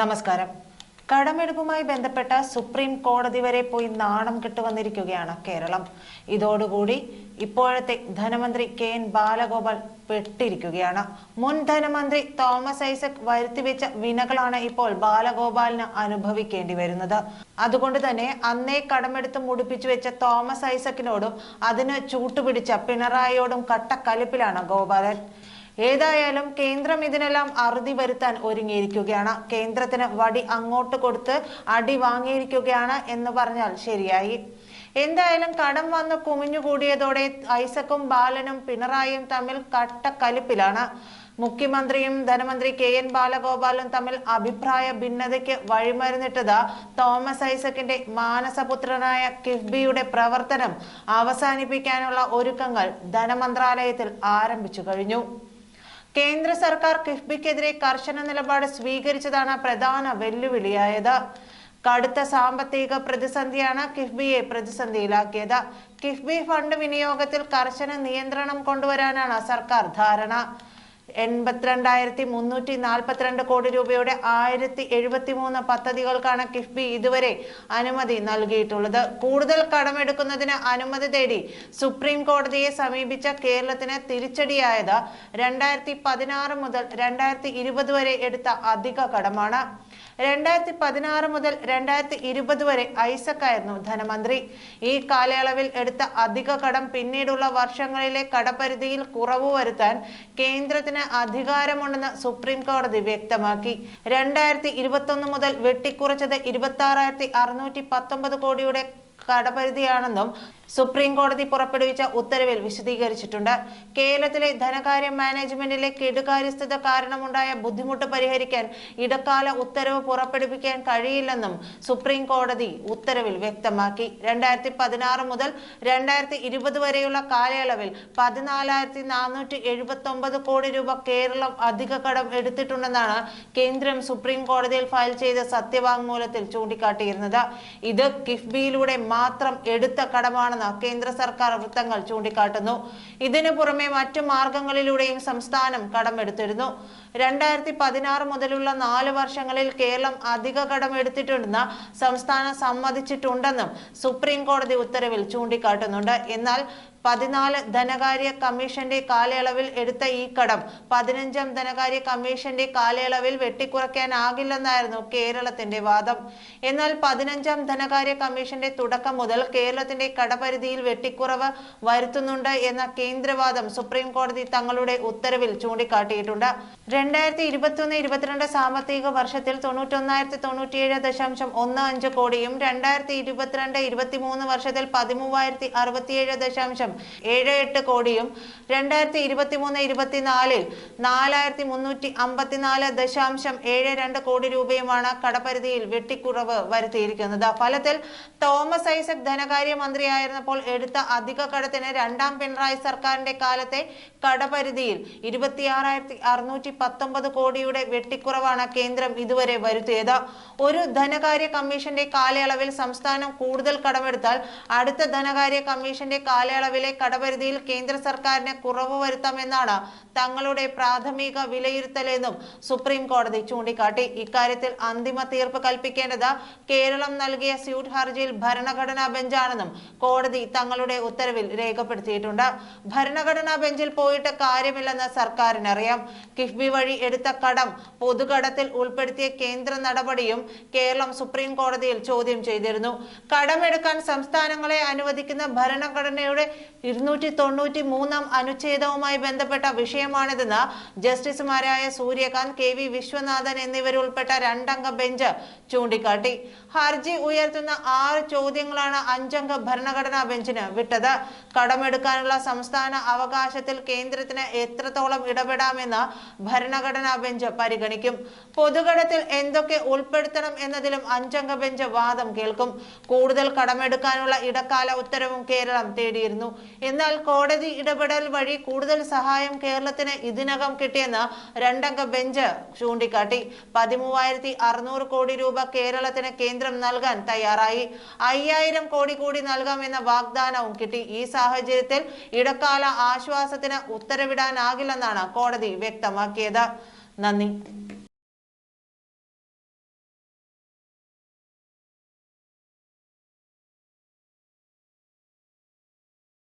നമസ്കാരം. കടമെടുപ്പുമായി ബന്ധപ്പെട്ട സുപ്രീം കോടതി വരെ പോയി നാണം കെട്ടുവന്നിരിക്കുകയാണ് കേരളം. ഇതോടുകൂടി ഇപ്പോഴത്തെ ധനമന്ത്രി കെ എൻ ബാലഗോപാൽ പെട്ടിരിക്കുകയാണ്. മുൻ ധനമന്ത്രി തോമസ് ഐസക് വരുത്തിവെച്ച വിനകളാണ് ഇപ്പോൾ ബാലഗോപാലിന് അനുഭവിക്കേണ്ടി വരുന്നത്. അതുകൊണ്ട് തന്നെ അന്നേ കടമെടുത്ത് മുടിപ്പിച്ചു വെച്ച തോമസ് ഐസക്കിനോടും അതിന് ചൂട്ടുപിടിച്ച പിണറായിയോടും കട്ടക്കലിപ്പിലാണ് ഗോപാലൻ. ഏതായാലും കേന്ദ്രം ഇതിനെല്ലാം അറുതി വരുത്താൻ ഒരുങ്ങിയിരിക്കുകയാണ്. കേന്ദ്രത്തിന് വടി അങ്ങോട്ട് കൊടുത്ത് അടി വാങ്ങിയിരിക്കുകയാണ് എന്ന് പറഞ്ഞാൽ ശരിയായി. എന്തായാലും കടം വന്ന് കുമിഞ്ഞുകൂടിയതോടെ ഐസക്കും ബാലനും പിണറായിയും തമ്മിൽ കട്ടക്കലിപ്പിലാണ്. മുഖ്യമന്ത്രിയും ധനമന്ത്രി കെ എൻ ബാലഗോപാലും തമ്മിൽ അഭിപ്രായ ഭിന്നതയ്ക്ക് വഴിമരുന്നിട്ടത് തോമസ് ഐസക്കിന്റെ മാനസപുത്രനായ കിഫ്ബിയുടെ പ്രവർത്തനം അവസാനിപ്പിക്കാനുള്ള ഒരുക്കങ്ങൾ ധനമന്ത്രാലയത്തിൽ ആരംഭിച്ചു കഴിഞ്ഞു. കേന്ദ്ര സർക്കാർ കിഫ്ബിക്കെതിരെ കർശന നിലപാട് സ്വീകരിച്ചതാണ് പ്രധാന വെല്ലുവിളിയായത്. കടുത്ത സാമ്പത്തിക പ്രതിസന്ധിയാണ് കിഫ്ബിയെ പ്രതിസന്ധിയിലാക്കിയത്. കിഫ്ബി ഫണ്ട് വിനിയോഗത്തിൽ കർശന നിയന്ത്രണം കൊണ്ടുവരാനാണ് സർക്കാർ ധാരണ. എൺപത്തിരണ്ടായിരത്തി മുന്നൂറ്റി നാൽപ്പത്തിരണ്ട് കോടി രൂപയുടെ ആയിരത്തി എഴുപത്തി മൂന്ന് പദ്ധതികൾക്കാണ് കിഫ്ബി ഇതുവരെ അനുമതി നൽകിയിട്ടുള്ളത്. കൂടുതൽ കടമെടുക്കുന്നതിന് അനുമതി തേടി സുപ്രീം കോടതിയെ സമീപിച്ച കേരളത്തിന് തിരിച്ചടിയായത് രണ്ടായിരത്തി പതിനാറ് മുതൽ രണ്ടായിരത്തി ഇരുപത് വരെ എടുത്ത അധിക കടമാണ്. രണ്ടായിരത്തി പതിനാറ് മുതൽ രണ്ടായിരത്തി ഇരുപത് വരെ ഐസക് ആയിരുന്നു ധനമന്ത്രി. ഈ കാലയളവിൽ എടുത്ത അധിക കടം പിന്നീടുള്ള വർഷങ്ങളിലെ കടപരിധിയിൽ കുറവ് വരുത്താൻ കേന്ദ്രത്തിന് അധികാരമുണ്ടെന്ന് സുപ്രീം കോടതി വ്യക്തമാക്കി. രണ്ടായിരത്തി ഇരുപത്തി മുതൽ വെട്ടിക്കുറച്ചത് ഇരുപത്തി ആറായിരത്തി അറുന്നൂറ്റി പത്തൊമ്പത് കോടിയുടെ കടപരിധിയാണെന്നും സുപ്രീം കോടതി പുറപ്പെടുവിച്ച ഉത്തരവിൽ വിശദീകരിച്ചിട്ടുണ്ട്. കേരളത്തിലെ ധനകാര്യ മാനേജ്മെന്റിലെ കെടുകാര്യസ്ഥത കാരണമുണ്ടായ ബുദ്ധിമുട്ട് പരിഹരിക്കാൻ ഇടക്കാല ഉത്തരവ് പുറപ്പെടുവിക്കാൻ കഴിയില്ലെന്നും സുപ്രീം കോടതി ഉത്തരവിൽ വ്യക്തമാക്കി. രണ്ടായിരത്തി പതിനാറ് മുതൽ രണ്ടായിരത്തി ഇരുപത് വരെയുള്ള കാലയളവിൽ പതിനാലായിരത്തി നാനൂറ്റി എഴുപത്തി ഒമ്പത് കോടി രൂപ കേരളം അധിക കടം എടുത്തിട്ടുണ്ടെന്നാണ് കേന്ദ്രം സുപ്രീം കോടതിയിൽ ഫയൽ ചെയ്ത സത്യവാങ്മൂലത്തിൽ ചൂണ്ടിക്കാട്ടിയിരുന്നത്. ഇത് കിഫ്ബിയിലൂടെ മാത്രം എടുത്ത കടമാണെന്ന് കേന്ദ്ര സർക്കാർ വൃത്തങ്ങൾ ചൂണ്ടിക്കാട്ടുന്നു. ഇതിനു പുറമെ മറ്റു മാർഗങ്ങളിലൂടെയും സംസ്ഥാനം കടമെടുത്തിരുന്നു. രണ്ടായിരത്തി പതിനാറ് മുതലുള്ള നാല് വർഷങ്ങളിൽ കേരളം അധിക കടം എടുത്തിട്ടുണ്ടെന്ന് സംസ്ഥാനം സമ്മതിച്ചിട്ടുണ്ടെന്നും സുപ്രീം കോടതി ഉത്തരവിൽ ചൂണ്ടിക്കാട്ടുന്നുണ്ട്. എന്നാൽ പതിനാല് ധനകാര്യ കമ്മീഷന്റെ കാലയളവിൽ എടുത്ത ഈ കടം പതിനഞ്ചാം ധനകാര്യ കമ്മീഷന്റെ കാലയളവിൽ വെട്ടിക്കുറയ്ക്കാനാകില്ലെന്നായിരുന്നു കേരളത്തിന്റെ വാദം. എന്നാൽ പതിനഞ്ചാം ധനകാര്യ കമ്മീഷന്റെ തുടക്കം മുതൽ കേരളത്തിന്റെ കടപരിധിയിൽ വെട്ടിക്കുറവ് വരുത്തുന്നുണ്ട് എന്ന കേന്ദ്രവാദം സുപ്രീം കോടതി തങ്ങളുടെ ഉത്തരവിൽ ചൂണ്ടിക്കാട്ടിയിട്ടുണ്ട്. രണ്ടായിരത്തി ഇരുപത്തിയൊന്ന് ഇരുപത്തിരണ്ട് സാമ്പത്തിക വർഷത്തിൽ തൊണ്ണൂറ്റൊന്നായിരത്തി തൊണ്ണൂറ്റിയേഴ് ദശാംശം ഒന്ന് അഞ്ച് കോടിയും രണ്ടായിരത്തി ഇരുപത്തിരണ്ട് ഇരുപത്തിമൂന്ന് വർഷത്തിൽ പതിമൂവായിരത്തി അറുപത്തിയേഴ് ദശാംശം ഏഴ് എട്ട് കോടിയും രണ്ടായിരത്തി ഇരുപത്തി മൂന്ന് ഇരുപത്തിനാലിൽ നാലായിരത്തി മുന്നൂറ്റി അമ്പത്തിനാല് ദശാംശം ഏഴ് രണ്ട് കോടി രൂപയുമാണ് കടപരിധിയിൽ വെട്ടിക്കുറവ് വരുത്തിയിരിക്കുന്നത്. ഫലത്തിൽ തോമസ് ഐസക് ധനകാര്യ മന്ത്രിയായിരുന്നപ്പോൾ എടുത്ത അധിക കടത്തിന് രണ്ടാം പിണറായി സർക്കാരിന്റെ കാലത്തെ കടപരിധിയിൽ ഇരുപത്തിയാറായിരത്തി അറുന്നൂറ്റി പത്തൊമ്പത് കോടിയുടെ വെട്ടിക്കുറവാണ് കേന്ദ്രം ഇതുവരെ വരുത്തിയത്. ഒരു ധനകാര്യ കമ്മീഷന്റെ കാലയളവിൽ സംസ്ഥാനം കൂടുതൽ കടമെടുത്താൽ അടുത്ത ധനകാര്യ കമ്മീഷന്റെ കാലയളവിലെ കടപരിധിയിൽ കേന്ദ്ര സർക്കാരിന് കുറവ് വരുത്താമെന്നാണ് തങ്ങളുടെ പ്രാഥമിക വിലയിരുത്തലെന്നും സുപ്രീം കോടതി ചൂണ്ടിക്കാട്ടി. ഇക്കാര്യത്തിൽ അന്തിമ തീർപ്പ് കൽപ്പിക്കേണ്ടത് കേരളം നൽകിയ സ്യൂട്ട് ഹർജിയിൽ ഭരണഘടനാ ബെഞ്ചാണെന്നും കോടതി തങ്ങളുടെ ഉത്തരവിൽ രേഖപ്പെടുത്തിയിട്ടുണ്ട്. ഭരണഘടനാ ബെഞ്ചിൽ പോയിട്ട് കാര്യമില്ലെന്ന് സർക്കാരിനറിയാം. കിഫ്ബി വഴി എടുത്ത കടം പൊതുകടത്തിൽ ഉൾപ്പെടുത്തിയ കേന്ദ്ര നടപടിയും കേരളം സുപ്രീം കോടതിയിൽ ചോദ്യം ചെയ്തിരുന്നു. കടമെടുക്കാൻ സംസ്ഥാനങ്ങളെ അനുവദിക്കുന്ന ഭരണഘടനയുടെ ഇരുന്നൂറ്റി തൊണ്ണൂറ്റി മൂന്നാം അനുച്ഛേദവുമായി ബന്ധപ്പെട്ട വിഷയമാണിതെന്ന് ജസ്റ്റിസുമാരായ സൂര്യകാന്ത് കെ വി വിശ്വനാഥൻ എന്നിവരുൾപ്പെട്ട രണ്ടംഗ ബെഞ്ച് ചൂണ്ടിക്കാട്ടി. ഹർജി ഉയർത്തുന്ന ആറ് ചോദ്യങ്ങളാണ് അഞ്ചംഗ ഭരണഘടനാ ബെഞ്ചിന് വിട്ടത്. കടമെടുക്കാനുള്ള സംസ്ഥാന അവകാശത്തിൽ കേന്ദ്രത്തിന് എത്രത്തോളം ഇടപെടാമെന്ന് ഭരണഘടനാ ബെഞ്ച് പരിഗണിക്കും. പൊതുകടത്തിൽ എന്തൊക്കെ ഉൾപ്പെടുത്തണം എന്നതിലും അഞ്ചംഗ ബെഞ്ച് വാദം കേൾക്കും. കൂടുതൽ കടമെടുക്കാനുള്ള ഇടക്കാല ഉത്തരവും കേരളം തേടിയിരുന്നു. എന്നാൽ കോടതി ഇടപെടൽ വഴി കൂടുതൽ സഹായം കേരളത്തിന് ഇതിനകം കിട്ടിയെന്ന് രണ്ടംഗ ബെഞ്ച് ചൂണ്ടിക്കാട്ടി. പതിമൂവായിരത്തി അറുന്നൂറ് കോടി രൂപ കേരളത്തിന് കേന്ദ്രം നൽകാൻ തയ്യാറായി. അയ്യായിരം കോടി കൂടി നൽകാമെന്ന വാഗ്ദാനവും കിട്ടി. ഈ സാഹചര്യത്തിൽ ഇടക്കാല ആശ്വാസത്തിന് ഉത്തരവിടാനാകില്ലെന്നാണ് കോടതി വ്യക്തമാക്കിയത്. നന്ദി.